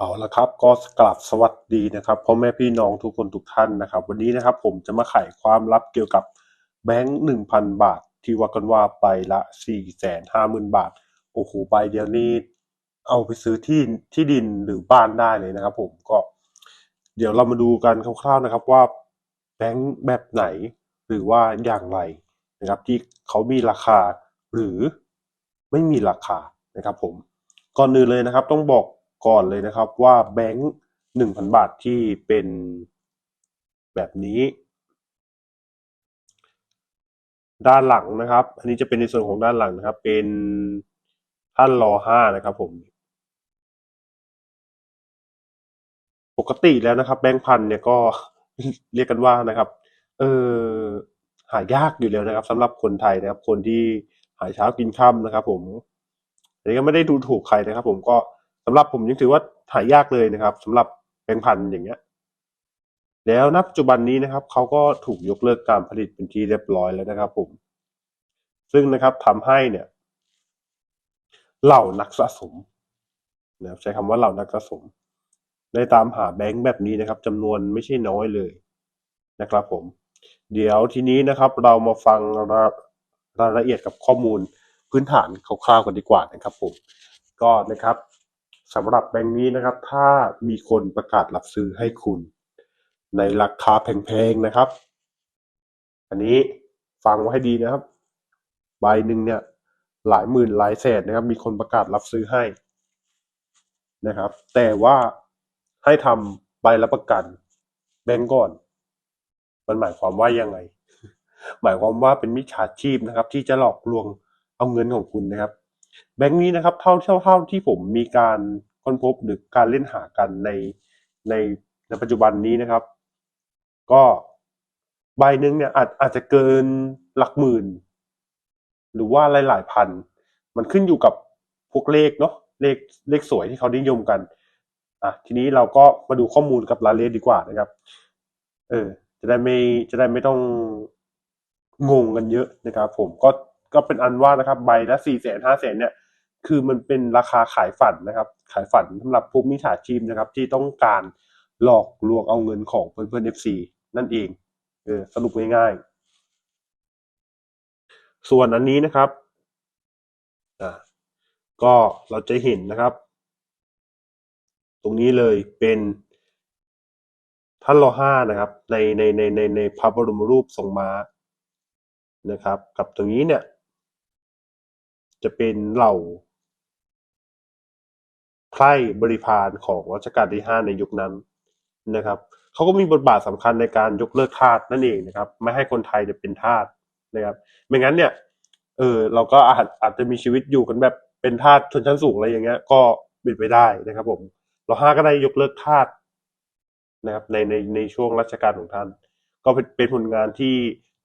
เอาละครับก็กลับสวัสดีนะครับพ่อแม่พี่น้องทุกคนทุกท่านนะครับ วันนี้นะครับผมจะมาไขความลับเกี่ยวกับแบงค์หนึ่งพันบาท ที่ว่ากันว่าใบละสี่แสนห้าหมื่นบาทโอ้โหใบเดียวนี้เอาไปซื้อที่ที่ดินหรือบ้านได้เลยนะครับ ผมก็ เดี๋ยวเรามาดูกันคร่าวๆนะครับว่าแบงค์แบบไหนหรือว่าอย่างไรนะครับ ที่เขามีราคาหรือไม่มีราคานะครับ ผมก่อนอื่นเลยนะครับ ต้องบอก ก่อนเลยนะครับว่าแบงค์หนึ่งพันบาทที่เป็นแบบนี้ ด้านหลังนะครับ อันนี้จะเป็นในส่วนของด้านหลังนะครับ เป็นท่านรอห้านะครับผม ปกติแล้วนะครับ แบงค์พันเนี่ยก็เรียกกันว่านะครับเออหายากอยู่แล้วนะครับสำหรับคนไทยนะครับ คนที่หายเช้ากินค่ำนะครับ ผมอันนี้ก็ไม่ได้ดูถูกใครนะครับ ผมก็ สำหรับผมยังถือว่าหายากเลยนะครับสำหรับแบงค์พันอย่างเงี้ย แล้วณปัจจุบันนี้นะครับเขาก็ถูกยกเลิกการผลิตเป็นที่เรียบร้อยแล้วนะครับ ผม ซึ่งนะครับทำให้เนี่ย เหล่านักสะสมนะครับใช้คำว่าเหล่านักสะสม ได้ตามหาแบงค์แบบนี้นะครับจำนวนไม่ใช่น้อยเลยนะครับ ผม เดี๋ยวทีนี้นะครับ เรามาฟังรารายละเอียดกับข้อมูลพื้นฐานคร่าวๆกันดีกว่านะครับ ผม ก็นะครับ สำหรับแบงค์นี้นะครับ ถ้ามีคนประกาศรับซื้อให้คุณ ในราคาแพงๆนะครับ อันนี้ฟังไว้ให้ดีนะครับ ใบหนึ่งเนี่ยหลายหมื่นหลายแสนนะครับ มีคนประกาศรับซื้อให้นะครับ แต่ว่าให้ทำใบรับประกันแบงก์ก่อน มันหมายความว่ายังไง หมายความว่าเป็นมิจฉาชีพนะครับ ที่จะหลอกลวงเอาเงินของคุณนะครับ แบงก์นี้นะครับเท่าเท่าเท่าที่ผมมีการค้นพบหรือการเล่นหากันในในในปัจจุบันนี้นะครับ ก็ใบหนึ่งเนี่ยอาจอาจจะเกินหลักหมื่น หรือว่าหลายๆพัน มันขึ้นอยู่กับพวกเลขเนาะเลขเลขสวยที่เขานิยมกันอะทีนี้เราก็มาดูข้อมูลกับรายละเอียดดีกว่านะครับ เออ จะได้ไม่จะได้ไม่ต้องงงกันเยอะนะครับ ผมก็ ก็เป็นอันว่านะครับใบละสี่แสนห้าแสนเนี่ยคือมันเป็นราคาขายฝันนะครับ ขายฝันสำหรับพวกมิจฉาชีพนะครับ ที่ต้องการหลอกลวงเอาเงินของเพื่อนเพื่อนเอฟซีนั่นเองเออสรุปง่ายๆ ส่วนอันนี้นะครับอ่าก็เราจะเห็นนะครับ ตรงนี้เลยเป็นท่านรอห้านะครับ ในในในในในพระบรมรูปทรงม้านะครับ กับตรงนี้เนี่ย จะเป็นเหล่าไพร่บริพารของรัชกาลที่ห้าในยุคนั้นนะครับเขาก็มีบทบาทสำคัญในการยกเลิกทาสนั่นเองนะครับ ไม่ให้คนไทยเนี่ยเป็นทาสนะครับ ไม่งั้นเนี่ยเออเราก็อาจอาจจะมีชีวิตอยู่กันแบบเป็นทาสชนชั้นสูงอะไรอย่างเงี้ย ก็เป็นไปได้นะครับ ผมเราห้าก็ได้ยกเลิกทาสนะครับในในในช่วงรัชกาลของท่าน ก็เป็นเป็นผลงานที่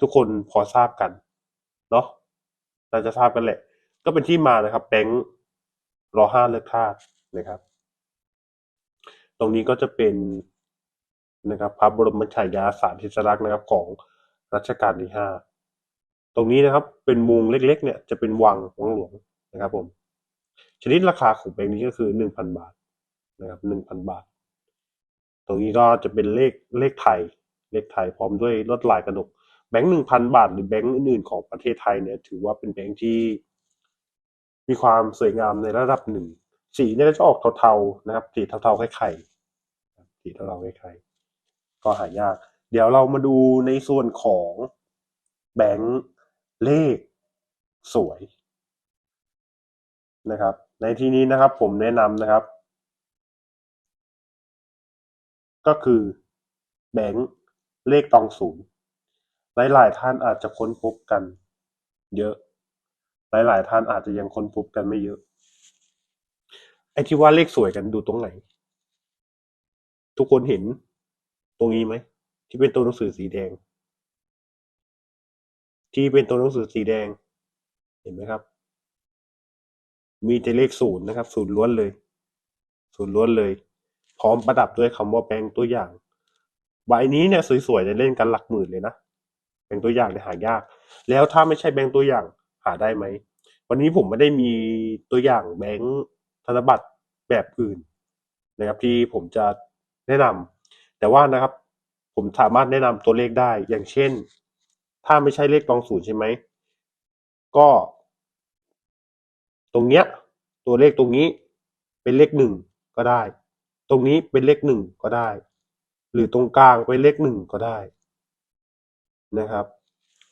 ทุกคนพอทราบกันเนาะเราจะทราบกันแหละ ก็เป็นที่มานะครับแบงค์รอห้าเลิกทาสนะครับ ตรงนี้ก็จะเป็นนะครับพระบรมฉายาสารทิศลักษณ์นะครับของรัชกาลที่ห้าตรงนี้นะครับเป็นมุงเล็กๆเนี่ยจะเป็นวังวังหลวงนะครับผมชนิดราคาของแบงค์นี้ก็คือหนึ่งพันบาทนะครับหนึ่งพันบาท ตรงนี้ก็จะเป็นเลขเลขไทยเลขไทยพร้อมด้วยลวดลายกระหนกแบงค์หนึ่งพันบาท หรือแบงค์อื่นๆของประเทศไทยเนี่ยถือว่าเป็นแบงค์ที่ มีความสวยงามในระดับหนึ่ง สีเนี่ยจะออกเทาๆนะครับ สีเทาๆคล้ายไข่สีเทาๆคล้ายไข่ก็หายาก เดี๋ยวเรามาดูในส่วนของแบงค์เลขสวยนะครับ ในที่นี้นะครับผมแนะนำนะครับ ก็คือแบงค์เลขตองศูนย์หลายๆท่านอาจจะค้นพบกันเยอะ หลาย ๆ ท่านอาจจะยังค้นพบกันไม่เยอะ ไอ้ที่ว่าเลขสวยกันดูตรงไหน ทุกคนเห็นตรงนี้ไหม ที่เป็นตัวหนังสือสีแดง ที่เป็นตัวหนังสือสีแดง เห็นไหมครับ มีแต่เลขศูนย์นะครับศูนย์ล้วนเลยศูนย์ล้วนเลย พร้อมประดับด้วยคำว่าแบงค์ตัวอย่าง ใบนี้เนี่ยสวยๆเนี่ยเล่นกันหลักหมื่นเลยนะแบงค์ตัวอย่างเนี่ยหายาก แล้วถ้าไม่ใช่แบงค์ตัวอย่าง หาได้ไหม วันนี้ผมไม่ได้มีตัวอย่างแบงค์ธนบัตรแบบอื่นนะครับที่ผมจะแนะนำแต่ว่านะครับ ผมสามารถแนะนำตัวเลขได้ อย่างเช่น ถ้าไม่ใช่เลขตองศูนย์ใช่ไหม ก็ ตรงเนี้ย ตัวเลขตรงนี้เป็นเลขหนึ่งก็ได้ ตรงนี้เป็นเลขหนึ่งก็ได้ หรือตรงกลางเป็นเลขหนึ่งก็ได้นะครับ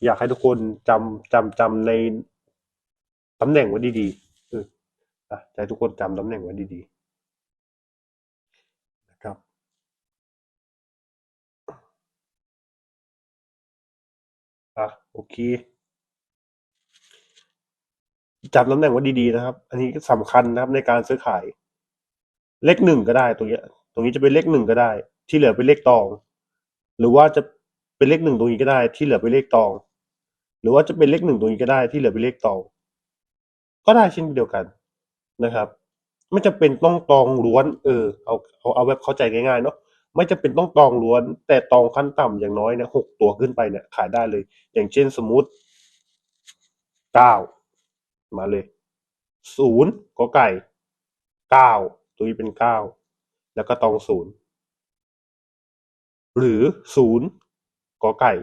อยากให้ทุกคนจำจำจำในตำแหน่งไว้ดีๆอะให้ทุกคนจำตำแหน่งไว้ดีๆนะครับ อะโอเคจำตำแหน่งไว้ดีๆนะครับ อันนี้สำคัญนะครับในการซื้อขาย เลขหนึ่งก็ได้ตรงนี้ตรงนี้จะเป็นเลขหนึ่งก็ได้ ที่เหลือเป็นเลขตอง หรือว่าจะเป็นเลขหนึ่งตรงนี้ก็ได้ ที่เหลือเป็นเลขตอง หรือว่าจะเป็นเลขหนึ่งตรงนี้ก็ได้ที่เหลือเป็นเลขตอง ก็ได้เช่นเดียวกันนะครับ ไม่จำเป็นต้องตองล้วน เออเอาเอาเอาแบบเข้าใจง่ายๆเนาะไม่จำเป็นต้องตองล้วน แต่ตองขั้นต่ำอย่างน้อยเนี่ยหกตัวขึ้นไปเนี่ยขายได้เลย อย่างเช่นสมมุติเก้ามาเลยศูนย์ก็ไก่เก้าตัวนี้เป็นเก้าแล้วก็ตองศูนย์หรือศูนย์กอไก่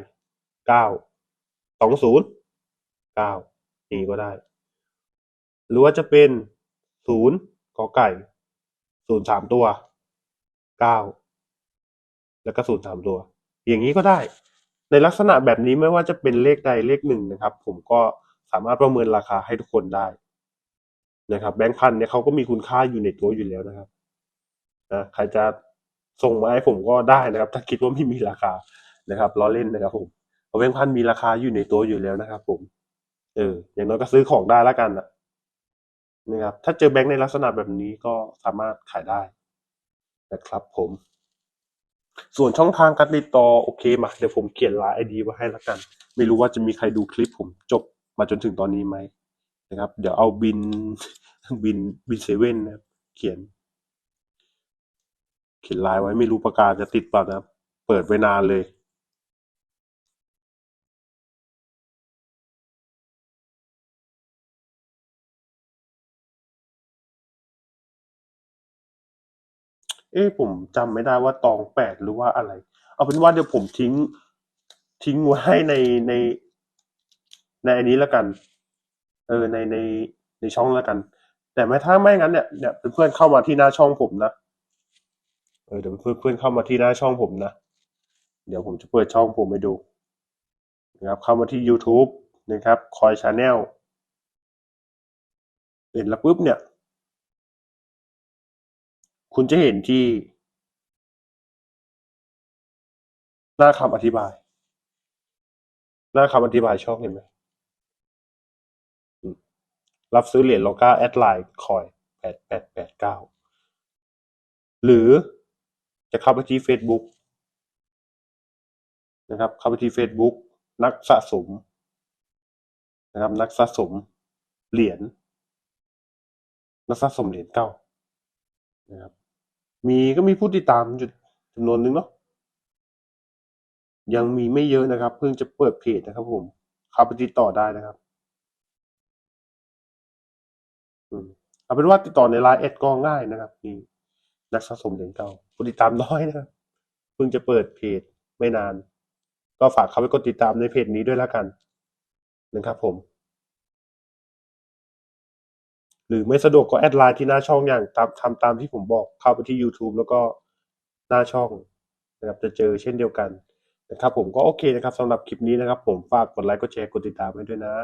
เก้า สองศูนย์เก้าอย่างนี้ก็ได้ หรือว่าจะเป็นศูนย์กอไก่ศูนย์สามตัวเก้าแล้วก็ศูนย์สามตัว อย่างนี้ก็ได้ ในลักษณะแบบนี้ไม่ว่าจะเป็นเลขใดเลขหนึ่งนะครับ ผมก็สามารถประเมินราคาให้ทุกคนได้นะครับ แบงค์พันเนี่ยเขาก็มีคุณค่าอยู่ในตัวอยู่แล้วนะครับนะใครจะส่งมาให้ผมก็ได้นะครับ ถ้าคิดว่าไม่มีราคานะครับล้อเล่นนะครับผม แบงค์พันมีราคาอยู่ในตัวอยู่แล้วนะครับ ผม เออ อย่างน้อยก็ซื้อของได้แล้วกันนะนะครับ ถ้าเจอแบงค์ในลักษณะแบบนี้ก็สามารถขายได้นะครับ ผม ส่วนช่องทางการติดต่อโอเคมาเดี๋ยวผมเขียนไลน์ไอดีไว้ให้แล้วกัน ไม่รู้ว่าจะมีใครดูคลิปผมจบมาจนถึงตอนนี้ไหมนะครับ เดี๋ยวเอาบินบินบินเซเว่นนะครับเขียน เขียนไลน์ไว้ไม่รู้ประกาศจะติดเปล่านะครับ เปิดไว้นานเลย เอ๊ะผมจำไม่ได้ว่าตองแปดหรือว่าอะไร เอาเป็นว่าเดี๋ยวผมทิ้ง ทิ้งไว้ในใน ในอันนี้แล้วกัน เออในในในช่องแล้วกัน แต่ไม่ถ้าไม่งั้นเนี่ยเนี่ยเพื่อนเข้ามาที่หน้าช่องผมนะเออเดี๋ยวเพื่อนเพื่อนเข้ามาที่หน้าช่องผมนะเดี๋ยวผมจะเปิดช่องผมไปดูนะครับเข้ามาที่ YouTube นะครับคอยชาแนลเห็นแล้วปุ๊บเนี่ย คุณจะเห็นที่ หน้าคำอธิบาย หน้าคำอธิบายช่องเห็นไหมรับซื้อเหรียญโลกาแอดไลน์คอยแปดแปดแปดเก้าหรือจะเข้าไปที่ Facebook นะครับ เข้าไปที่ Facebook นักสะสมนะครับ นักสะสมเหรียญนักสะสมเหรียญเก้านะครับ มีก็มีผู้ติดตามอยู่จำนวนหนึ่งเนาะยังมีไม่เยอะนะครับ เพิ่งจะเปิดเพจนะครับ ผมเข้าไปติดต่อได้นะครับอืมเอาเป็นว่าติดต่อในไลน์แอดก็ง่ายนะครับนี่นักสะสมเหรียญเก่าผู้ติดตามน้อยนะครับเพิ่งจะเปิดเพจไม่นาน ก็ฝากเขาไปกดติดตามในเพจนี้ด้วยแล้วกันนะครับผม หรือไม่สะดวกก็แอดไลน์ที่หน้าช่องอย่างตามทำตามที่ผมบอกเข้าไปที่ YouTube แล้วก็หน้าช่องนะครับจะเจอเช่นเดียวกันนะครับผมก็โอเคนะครับสำหรับคลิปนี้นะครับ ผมฝากกดไลค์กดแชร์กดติดตามให้ด้วยนะ